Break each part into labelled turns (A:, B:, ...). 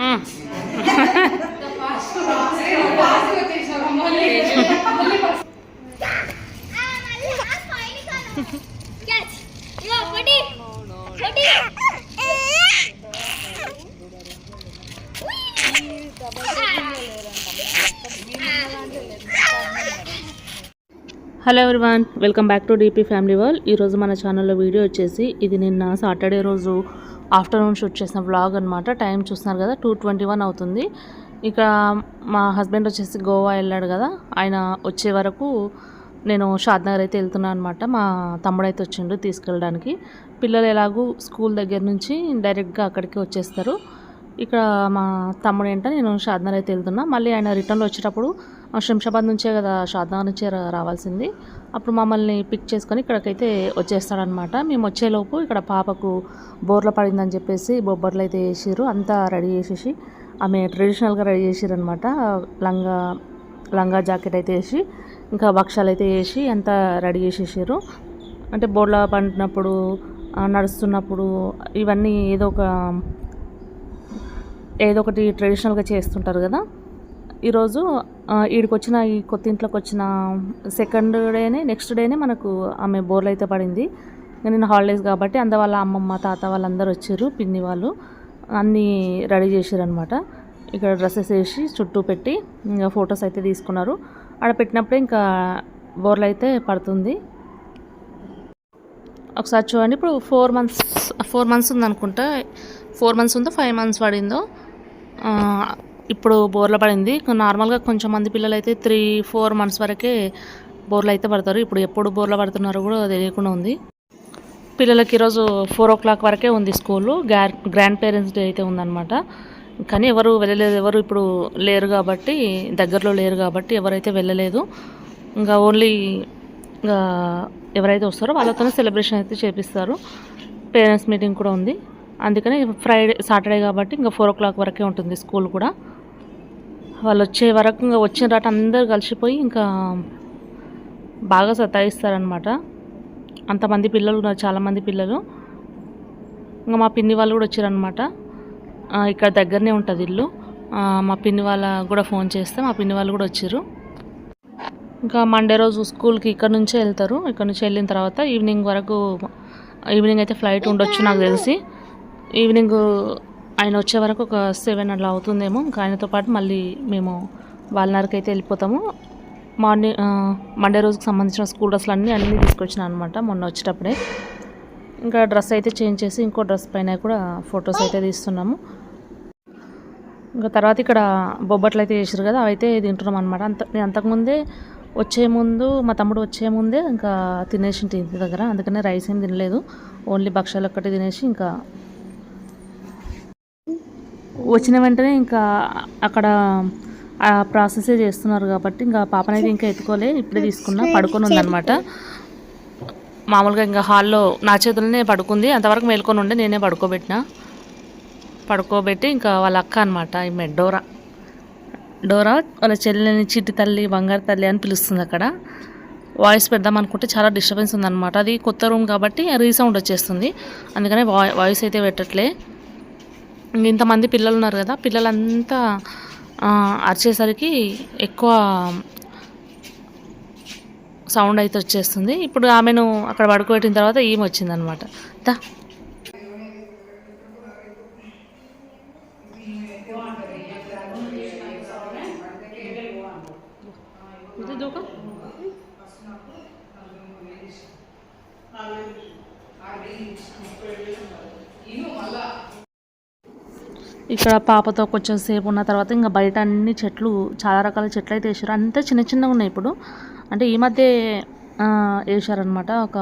A: Hello everyone welcome back to DP family world. ఈరోజు మన ఛానల్లో వీడియో వచ్చేసి ఇది నిన్న సాటర్డే రోజు ఆఫ్టర్నూన్ షూట్ చేసిన వ్లాగ్ అనమాట టైం చూస్తున్నారు కదా టూ ట్వంటీ వన్ అవుతుంది. ఇక మా హస్బెండ్ వచ్చేసి గోవా వెళ్ళాడు కదా ఆయన వచ్చే వరకు నేను షాద్నగర్ అయితే వెళ్తున్నాను అనమాట మా తమ్ముడు అయితే వచ్చిండు తీసుకెళ్ళడానికి. పిల్లలు ఎలాగూ స్కూల్ దగ్గర నుంచి డైరెక్ట్గా అక్కడికి వచ్చేస్తారు. ఇక్కడ మా తమ్ముడు ఏంటో నేను షాద్నగర్ అయితే వెళ్తున్నా. మళ్ళీ ఆయన రిటర్న్లో వచ్చేటప్పుడు శంషాబాద్ నుంచే కదా షాద్నగర్ నుంచే రావాల్సింది. అప్పుడు మమ్మల్ని పిక్ చేసుకొని ఇక్కడికైతే వచ్చేస్తాడనమాట మేము వచ్చేలోపు ఇక్కడ పాపకు బోర్ల పడిందని చెప్పేసి బొబ్బర్లు అయితే వేసారు అంతా రెడీ చేసేసి ఆమె ట్రెడిషనల్గా రెడీ చేసిరనమాట లంగా లంగా జాకెట్ అయితే వేసి ఇంకా భక్షాలు అయితే వేసి అంతా రెడీ చేసేసారు అంటే బోర్ల పండినప్పుడు నడుస్తున్నప్పుడు ఇవన్నీ ఏదో ఒక ఏదో ఒకటి ట్రెడిషనల్గా చేస్తుంటారు కదా. ఈరోజు ఈడికి వచ్చిన ఈ కొత్త ఇంట్లోకి వచ్చిన సెకండ్ డేనే నెక్స్ట్ డేనే మనకు ఆమె బోర్లు అయితే పడింది. ఇంకా హాలిడేస్ కాబట్టి అంద వాళ్ళ అమ్మమ్మ తాత వాళ్ళందరూ వచ్చారు పిన్ని వాళ్ళు. అన్నీ రెడీ చేసారు అనమాట ఇక్కడ డ్రెస్సెస్ వేసి చుట్టూ పెట్టి ఇంకా ఫొటోస్ అయితే తీసుకున్నారు. ఆడ పెట్టినప్పుడే ఇంకా బోర్లు అయితే పడుతుంది. ఒకసారి చూడండి ఇప్పుడు ఫోర్ మంత్స్ ఫోర్ మంత్స్ ఉందనుకుంటా. ఫోర్ మంత్స్ ఉందో ఫైవ్ మంత్స్ పడిందో? ఇప్పుడు బోర్ల పడింది. నార్మల్గా కొంచెం మంది పిల్లలు అయితే త్రీ ఫోర్ మంత్స్ వరకే బోర్లు అయితే పడతారు. ఇప్పుడు ఎప్పుడు బోర్లు పడుతున్నారో కూడా తెలియకుండా ఉంది. పిల్లలకి ఈరోజు ఫోర్ ఓ క్లాక్ వరకే ఉంది స్కూలు. గ్రా గ్రాండ్ పేరెంట్స్ డే అయితే ఉందన్నమాట. కానీ ఎవరు వెళ్ళలేదు. ఎవరు ఇప్పుడు లేరు కాబట్టి దగ్గరలో లేరు కాబట్టి ఎవరైతే వెళ్ళలేదు ఇంకా ఓన్లీ ఇంకా ఎవరైతే వస్తారో వాళ్ళతోనే సెలబ్రేషన్ అయితే చేపిస్తారు. పేరెంట్స్ మీటింగ్ కూడా ఉంది. అందుకని ఫ్రైడే సాటర్డే కాబట్టి ఇంకా ఫోర్ ఓ క్లాక్ వరకే ఉంటుంది స్కూల్ కూడా. వాళ్ళు వచ్చే వరకు ఇంకా వచ్చిన రాట అందరు కలిసిపోయి ఇంకా బాగా సతాయిస్తారనమాట అంతమంది పిల్లలు ఉన్నారు చాలామంది పిల్లలు. ఇంకా మా పిన్ని వాళ్ళు కూడా వచ్చారనమాట ఇక్కడ దగ్గరనే ఉంటుంది ఇల్లు. మా పిన్ని వాళ్ళ కూడా ఫోన్ చేస్తే మా పిన్ని వాళ్ళు కూడా వచ్చారు. ఇంకా మండే రోజు స్కూల్కి ఇక్కడ నుంచే వెళ్తారు. ఇక్కడ నుంచి వెళ్ళిన తర్వాత ఈవినింగ్ వరకు ఈవినింగ్ అయితే ఫ్లైట్ ఉండొచ్చు నాకు తెలిసి. ఈవినింగ్ ఆయన వచ్చే వరకు ఒక సెవెన్ అట్లా అవుతుందేమో. ఇంకా ఆయనతో పాటు మళ్ళీ మేము వాళ్ళనరకు అయితే వెళ్ళిపోతాము. మార్నింగ్ మండే రోజుకి సంబంధించిన స్కూల్ డ్రెస్సులు అన్నీ అన్నీ తీసుకొచ్చిన అనమాట మొన్న వచ్చేటప్పుడే. ఇంకా డ్రెస్ అయితే చేంజ్ చేసి ఇంకో డ్రెస్ పైన కూడా ఫొటోస్ అయితే తీస్తున్నాము. ఇంకా తర్వాత ఇక్కడ బొబ్బట్లు అయితే చేసారు కదా అయితే తింటున్నాం అనమాట అంత నేను అంతకుముందే వచ్చే ముందు మా తమ్ముడు వచ్చే ముందే ఇంకా తినేసి ఇంటి దగ్గర. అందుకనే రైస్ ఏం తినలేదు. ఓన్లీ భక్షాలు ఒక్కటి తినేసి ఇంకా వచ్చిన వెంటనే ఇంకా అక్కడ ఆ ప్రాసెసే చేస్తున్నారు కాబట్టి ఇంకా పాపనైతే ఇంకా ఎత్తుకోలే ఇప్పుడే తీసుకున్నా పడుకొని ఉందన్నమాట. మామూలుగా ఇంకా హాల్లో నా చేతులనే పడుకుంది అంతవరకు మేల్కొని ఉండే నేనే పడుకోబెట్టిన. పడుకోబెట్టి ఇంకా వాళ్ళ అక్క అనమాట ఈమె డోరా. డోరా వాళ్ళ చెల్లెని చిట్టి తల్లి బంగారు తల్లి అని పిలుస్తుంది అక్కడ. వాయిస్ పెడదాం అనుకుంటే చాలా డిస్టర్బెన్స్ ఉందన్నమాట. అది కొత్త రూమ్ కాబట్టి రీసౌండ్ వచ్చేస్తుంది. అందుకనే వాయి వాయిస్ అయితే పెట్టట్లే. ఇంతమంది పిల్లలు ఉన్నారు కదా పిల్లలంతా అరిచేసరికి ఎక్కువ సౌండ్ అయితే వచ్చేస్తుంది. ఇప్పుడు ఆమెను అక్కడ పడుకోబెట్టిన తర్వాత ఈమె వచ్చిందనమాట. దా. ఇక్కడ పాపతో కొంచెం సేపు ఉన్న తర్వాత ఇంకా బయట అన్ని చెట్లు చాలా రకాల చెట్లు అయితే వేసారు అంతా చిన్న చిన్నగా ఉన్నాయి ఇప్పుడు. అంటే ఈ మధ్య వేసారనమాట ఒక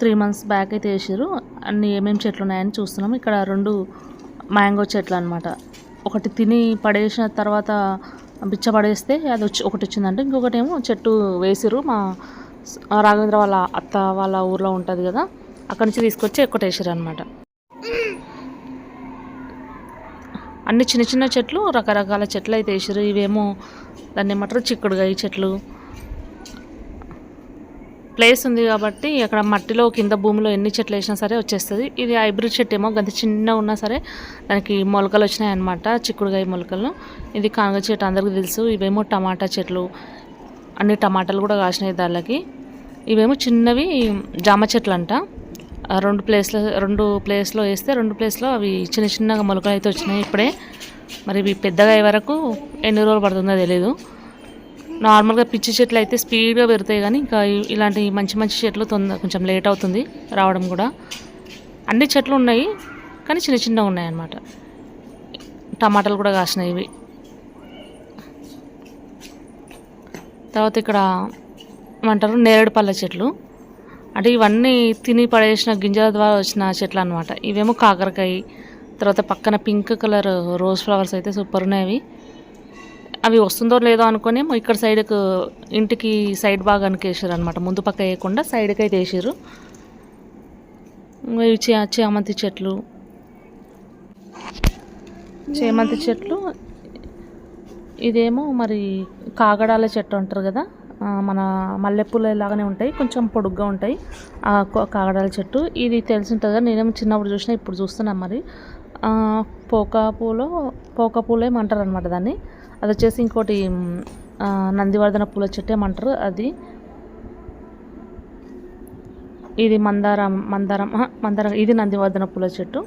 A: త్రీ మంత్స్ బ్యాక్ అయితే వేసారు అన్ని ఏమేమి చెట్లు ఉన్నాయని చూస్తున్నాం. ఇక్కడ రెండు మ్యాంగో చెట్లు అనమాట ఒకటి తిని పడేసిన తర్వాత బిచ్చ పడేస్తే అది వచ్చి ఒకటి వచ్చిందంటే. ఇంకొకటి ఏమో చెట్టు వేసిరు మా రాఘవేంద్ర వాళ్ళ అత్త వాళ్ళ ఊర్లో ఉంటుంది కదా అక్కడి నుంచి తీసుకొచ్చి ఒకటి వేసారు అనమాట అన్ని చిన్న చిన్న చెట్లు రకరకాల చెట్లు అయితే వేసారు ఇవేమో దాన్ని ఏమంటారు? చిక్కుడుగాయ చెట్లు. ప్లేస్ ఉంది కాబట్టి అక్కడ మట్టిలో కింద భూమిలో ఎన్ని చెట్లు వేసినా సరే వచ్చేస్తుంది. ఇది హైబ్రిడ్ చెట్టు ఏమో గంత చిన్నగా ఉన్నా సరే దానికి మొలకలు వచ్చినాయి అనమాట చిక్కుడుగాయ మొలకలు. ఇది కాంగ చెట్టు అందరికీ తెలుసు. ఇవేమో టమాటా చెట్లు. అన్ని టమాటాలు కూడా కాసినాయి దానికి ఇవేమో చిన్నవి జామ చెట్లు అంట రెండు ప్లేస్లో రెండు ప్లేస్లో వేస్తే రెండు ప్లేస్లో అవి చిన్న చిన్నగా మొలకలు అయితే వచ్చినాయి ఇప్పుడే. మరి ఇవి పెద్దగా అయ్యే వరకు ఎన్ని రోజులు పడుతుందో తెలియదు నార్మల్గా పిచ్చి చెట్లు అయితే స్పీడ్గా పెరుగుతాయి కానీ ఇంకా ఇలాంటి మంచి మంచి చెట్లు తొందర కొంచెం లేట్ అవుతుంది రావడం కూడా. అన్ని చెట్లు ఉన్నాయి కానీ చిన్న చిన్నగా ఉన్నాయి అన్నమాట టమాటాలు కూడా కాసినాయి ఇవి. తర్వాత ఇక్కడ ఏమంటారు? నేరేడు పళ్ళ చెట్లు. అంటే ఇవన్నీ తిని పడేసిన గింజల ద్వారా వచ్చిన చెట్లు అనమాట ఇవేమో కాకరకాయ తర్వాత పక్కన పింక్ కలర్ రోజ్ ఫ్లవర్స్ అయితే సూపర్ ఉన్నాయి అవి వస్తుందో లేదో అనుకుని ఇక్కడ సైడ్కు ఇంటికి సైడ్ భాగానికి వేసారు అనమాట ముందు పక్క వేయకుండా సైడ్కి అయితే వేసారు ఇవి చే- చేమంతి చెట్లు. చేమంతి చెట్లు. ఇదేమో మరి కాగడాల చెట్టు అంటారు కదా? మన మల్లెపూలు లాగానే ఉంటాయి కొంచెం పొడుగ్గా ఉంటాయి. ఆ కాగడాల చెట్టు. ఇది తెలిసి ఉంటుంది కదా నేనేమో చిన్నప్పుడు చూసినా ఇప్పుడు చూస్తున్నాను మరి. పోకా పూలో పోకా పూలు ఏమంటారు అనమాట దాన్ని. అది వచ్చేసి ఇంకోటి నందివర్ధన పూల చెట్టు ఏమంటారు అది ఇది మందారం మందారం మందారం. ఇది నందివర్ధన పూల చెట్టు.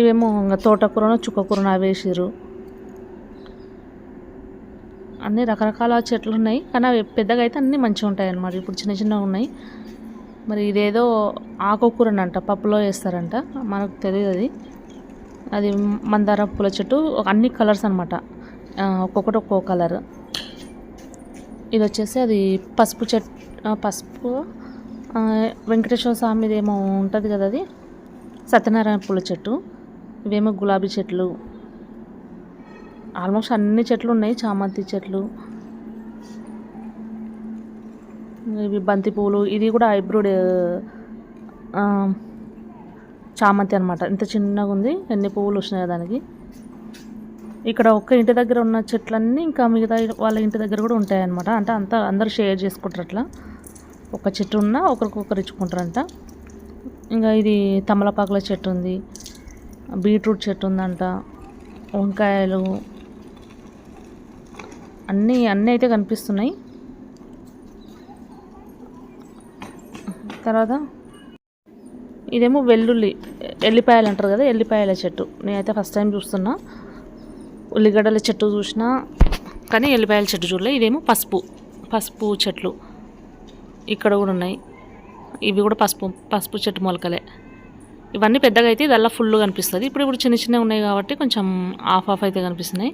A: ఇవేమో ఇంకా తోటకూరను చుక్కకూరను అవి వేసిర్రు. అన్ని రకరకాల చెట్లు ఉన్నాయి కానీ అవి పెద్దగా అయితే అన్నీ మంచిగా ఉంటాయి అన్నమాట ఇప్పుడు చిన్న చిన్నగా ఉన్నాయి. మరి ఇదేదో ఆకుకూరని అంట పప్పులో వేస్తారంట. మనకు తెలియదు అది. అది మందార పూల చెట్టు. అన్ని కలర్స్ అనమాట ఒక్కొక్కటి ఒక్కో కలర్. ఇది వచ్చేసి అది పసుపు చెట్ పసుపు. వెంకటేశ్వర స్వామిది ఏమో ఉంటుంది కదా అది. సత్యనారాయణ పూల చెట్టు. ఇవేమో గులాబీ చెట్లు. ఆల్మోస్ట్ అన్ని చెట్లు ఉన్నాయి చామంతి చెట్లు. ఇవి బంతి పువ్వులు ఇది కూడా హైబ్రిడ్ చామంతి అనమాట ఇంత చిన్నగా ఉంది ఎన్ని పువ్వులు వచ్చినాయి దానికి. ఇక్కడ ఒక్క ఇంటి దగ్గర ఉన్న చెట్లన్నీ ఇంకా మిగతా వాళ్ళ ఇంటి దగ్గర కూడా ఉంటాయన్నమాట. అంటే అంత అందరూ షేర్ చేసుకుంటారు అట్లా. ఒక చెట్టు ఉన్నా ఒకరికొకరు ఇచ్చుకుంటారంట. ఇంకా ఇది తమలపాకుల చెట్టు ఉంది బీట్రూట్ చెట్టు ఉందంట వంకాయలు అన్నీ అన్నీ అయితే కనిపిస్తున్నాయి. తర్వాత ఇదేమో వెల్లుల్లి ఎల్లిపాయలు అంటారు కదా ఎల్లిపాయల చెట్టు. నేనైతే ఫస్ట్ టైం చూస్తున్నా. ఉల్లిగడ్డల చెట్టు చూసినా కానీ ఎల్లిపాయల చెట్టు చూడలే. ఇదేమో పసుపు పసుపు చెట్లు ఇక్కడ కూడా ఉన్నాయి. ఇవి కూడా పసుపు పసుపు చెట్టు మొలకలే. ఇవన్నీ పెద్దగా అయితే ఇదల్లా ఫుల్ కనిపిస్తుంది. ఇప్పుడు ఇప్పుడు చిన్న చిన్నవి ఉన్నాయి కాబట్టి కొంచెం ఆఫ్ ఆఫ్ అయితే కనిపిస్తున్నాయి.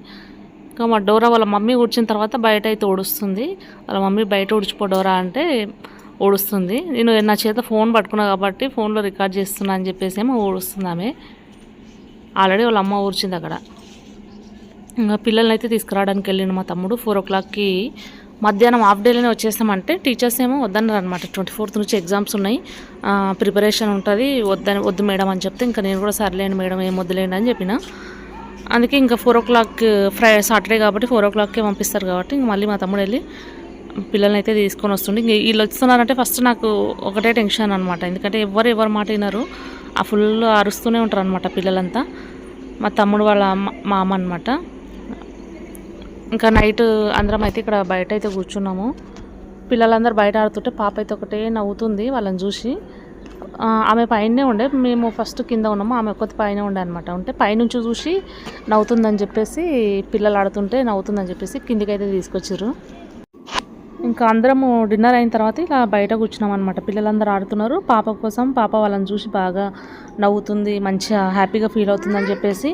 A: ఇంకా మా డోరా వాళ్ళ మమ్మీ ఊడ్చిన తర్వాత బయట అయితే ఊడుస్తుంది. వాళ్ళ మమ్మీ బయట ఊడ్చిపో డోరా అంటే ఊడుస్తుంది. నేను నా చేత ఫోన్ పట్టుకున్నా కాబట్టి ఫోన్లో రికార్డ్ చేస్తున్నా అని చెప్పేసి ఏమో ఊడుస్తుంది ఆమె. ఆల్రెడీ వాళ్ళ అమ్మ ఊడ్చింది అక్కడ. ఇంకా పిల్లల్ని అయితే తీసుకురావడానికి వెళ్ళిండు మా తమ్ముడు. ఫోర్ ఓ క్లాక్కి మధ్యాహ్నం హాఫ్ డేలోనే వచ్చేస్తామంటే టీచర్స్ ఏమో వద్దన్నారు అనమాట ట్వంటీ ఫోర్త్ నుంచి ఎగ్జామ్స్ ఉన్నాయి. ప్రిపరేషన్ ఉంటుంది. వద్దని వద్దు మేడం అని చెప్తే ఇంకా నేను కూడా సర్లేండి మేడం ఏం వద్దులేండి అని చెప్పిన. అందుకే ఇంకా four o'clock fry Saturday కాబట్టి ఫోర్ ఓ క్లాక్కే పంపిస్తారు కాబట్టి ఇంక మళ్ళీ మా తమ్ముడు వెళ్ళి పిల్లల్ని అయితే తీసుకొని వస్తుండే. ఇంక వీళ్ళు వస్తున్నారంటే ఫస్ట్ నాకు ఒకటే టెన్షన్ అనమాట ఎందుకంటే ఎవరు ఎవరు మాట వినరు. ఆ ఫుల్ అరుస్తూనే ఉంటారు అనమాట పిల్లలంతా. మా తమ్ముడు వాళ్ళ అమ్మ మా అమ్మ అనమాట ఇంకా నైట్ అందరం అయితే ఇక్కడ బయట అయితే కూర్చున్నాము. పిల్లలందరూ బయట ఆడుతుంటే పాప అయితే ఒకటే నవ్వుతుంది వాళ్ళని చూసి. ఆమె పైనే ఉండే. మేము ఫస్ట్ కింద ఉన్నాము. ఆమె ఒక్కటి పైన ఉండే అనమాట ఉంటే పైనుంచి చూసి నవ్వుతుందని చెప్పేసి పిల్లలు ఆడుతుంటే నవ్వుతుందని చెప్పేసి కిందికి అయితే తీసుకొచ్చారు ఇంకా అందరము డిన్నర్ అయిన తర్వాత ఇలా బయట కూర్చున్నాం అనమాట పిల్లలందరూ ఆడుతున్నారు. పాప కోసం పాప వాళ్ళని చూసి బాగా నవ్వుతుంది మంచిగా హ్యాపీగా ఫీల్ అవుతుందని చెప్పేసి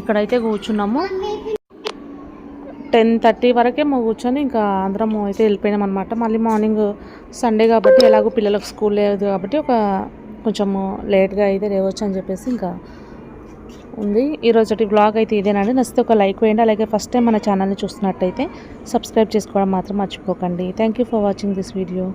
A: ఇక్కడైతే కూర్చున్నాము. టెన్ థర్టీ వరకే మేము కూర్చొని ఇంకా అందరం అయితే వెళ్ళిపోయినాం అనమాట మళ్ళీ మార్నింగ్ సండే కాబట్టి ఎలాగో పిల్లలకు స్కూల్ లేదు కాబట్టి ఒక కొంచెము లేట్గా అయితే లేవచ్చు అని చెప్పేసి ఇంకా ఉంది. ఈరోజు బ్లాగ్ అయితే ఇదేనండి. నచ్చితే ఒక లైక్ వేయండి. అలాగే ఫస్ట్ టైం మన ఛానల్ని చూస్తున్నట్టయితే సబ్స్క్రైబ్ చేసుకోవడం మాత్రం మర్చిపోకండి. Thank you for watching this video.